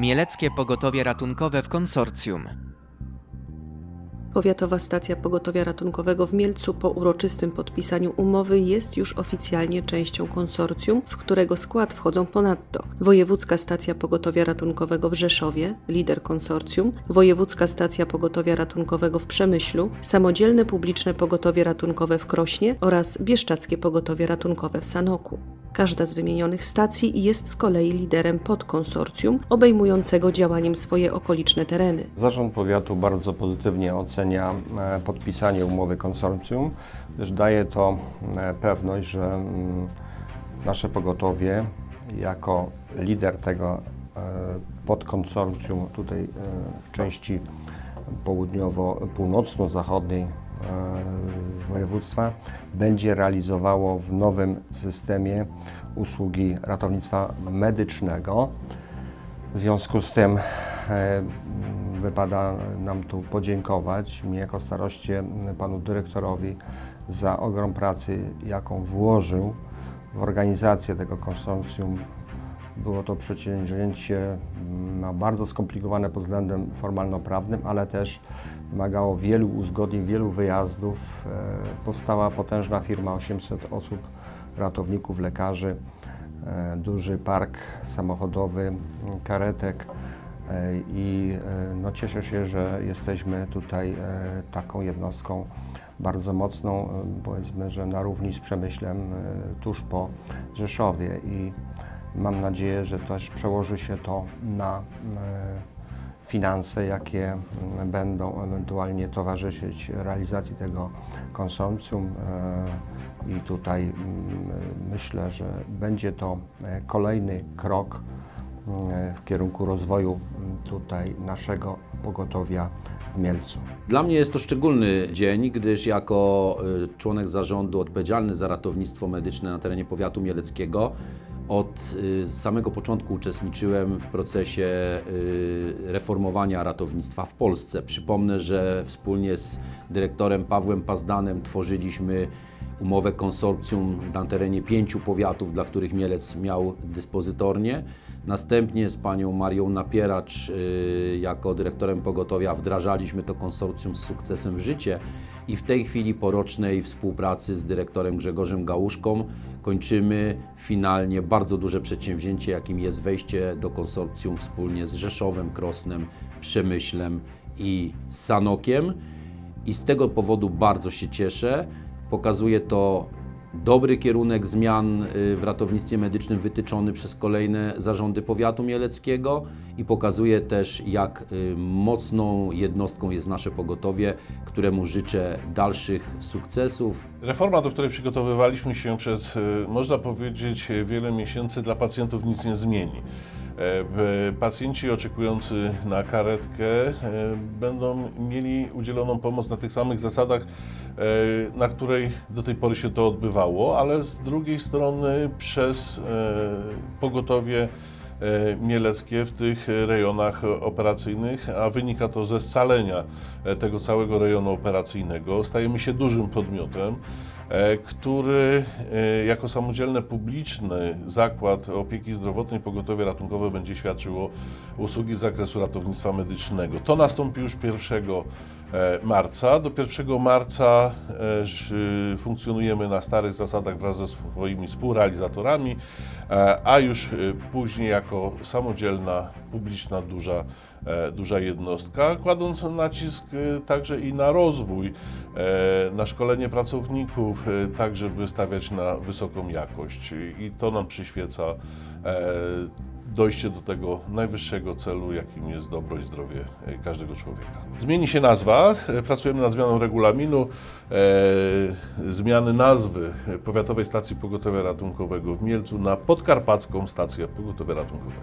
Mieleckie Pogotowie Ratunkowe w konsorcjum. Powiatowa Stacja Pogotowia Ratunkowego w Mielcu po uroczystym podpisaniu umowy jest już oficjalnie częścią konsorcjum, w którego skład wchodzą ponadto Wojewódzka Stacja Pogotowia Ratunkowego w Rzeszowie, lider konsorcjum, Wojewódzka Stacja Pogotowia Ratunkowego w Przemyślu, Samodzielne Publiczne Pogotowie Ratunkowe w Krośnie oraz Bieszczackie Pogotowie Ratunkowe w Sanoku. Każda z wymienionych stacji jest z kolei liderem podkonsorcjum obejmującego działaniem swoje okoliczne tereny. Zarząd Powiatu bardzo pozytywnie ocenia e, podpisanie umowy konsorcjum, gdyż daje to e, pewność, że mm, nasze pogotowie jako lider tego e, podkonsorcjum tutaj w części południowo-północno-zachodniej województwa będzie realizowało w nowym systemie usługi ratownictwa medycznego. W związku z tym e, wypada nam tu podziękować mi jako staroście panu dyrektorowi za ogrom pracy, jaką włożył w organizację tego konsorcjum. Było to przedsięwzięcie no, bardzo skomplikowane pod względem formalno-prawnym, ale też wymagało wielu uzgodnień, wielu wyjazdów. E, Powstała potężna firma, 800 osób, ratowników, lekarzy, e, duży park samochodowy, m, karetek e, i e, no, cieszę się, że jesteśmy tutaj e, taką jednostką bardzo mocną, e, powiedzmy, że na równi z Przemyślem e, tuż po Rzeszowie i mam nadzieję, że też przełoży się to na e, finanse, jakie będą ewentualnie towarzyszyć realizacji tego konsorcjum. E, I tutaj myślę, że będzie to e, kolejny krok w kierunku rozwoju tutaj naszego pogotowia w Mielcu. Dla mnie jest to szczególny dzień, gdyż jako członek zarządu odpowiedzialny za ratownictwo medyczne na terenie powiatu mieleckiego od y, samego początku uczestniczyłem w procesie y, reformowania ratownictwa w Polsce. Przypomnę, że wspólnie z dyrektorem Pawłem Pazdanem tworzyliśmy umowę konsorcjum na terenie pięciu powiatów, dla których Mielec miał dyspozytornie. Następnie z panią Marią Napieracz y, jako dyrektorem pogotowia wdrażaliśmy to konsorcjum z sukcesem w życie i w tej chwili po rocznej współpracy z dyrektorem Grzegorzem Gałuszką kończymy finalnie bardzo duże przedsięwzięcie, jakim jest wejście do konsorcjum wspólnie z Rzeszowem, Krosnem, Przemyślem i Sanokiem. I z tego powodu bardzo się cieszę. Pokazuje to dobry kierunek zmian y, w ratownictwie medycznym wytyczony przez kolejne zarządy powiatu mieleckiego i pokazuje też, jak y, mocną jednostką jest nasze pogotowie, któremu życzę dalszych sukcesów. Reforma, do której przygotowywaliśmy się przez, e, można powiedzieć, wiele miesięcy, dla pacjentów nic nie zmieni. E, Pacjenci oczekujący na karetkę e, będą mieli udzieloną pomoc na tych samych zasadach, e, na której do tej pory się to odbywało, ale z drugiej strony przez pogotowie mieleckie w tych rejonach operacyjnych, a wynika to ze scalenia tego całego rejonu operacyjnego. Stajemy się dużym podmiotem, który e, jako samodzielny publiczny zakład opieki zdrowotnej pogotowie ratunkowe będzie świadczyło usługi z zakresu ratownictwa medycznego. To nastąpi już 1 e, marca. Do 1 marca e, funkcjonujemy na starych zasadach wraz ze swoimi współrealizatorami, e, a już e, później jako samodzielna, publiczna, duża, e, duża jednostka, kładąc nacisk e, także i na rozwój, e, na szkolenie pracowników, e, tak żeby stawiać na wysoką jakość. I to nam przyświeca e, dojście do tego najwyższego celu, jakim jest dobro i zdrowie e, każdego człowieka. Zmieni się nazwa, e, pracujemy nad zmianą regulaminu, e, zmiany nazwy Powiatowej Stacji Pogotowia Ratunkowego w Mielcu na Podkarpacką Stację Pogotowia Ratunkowego.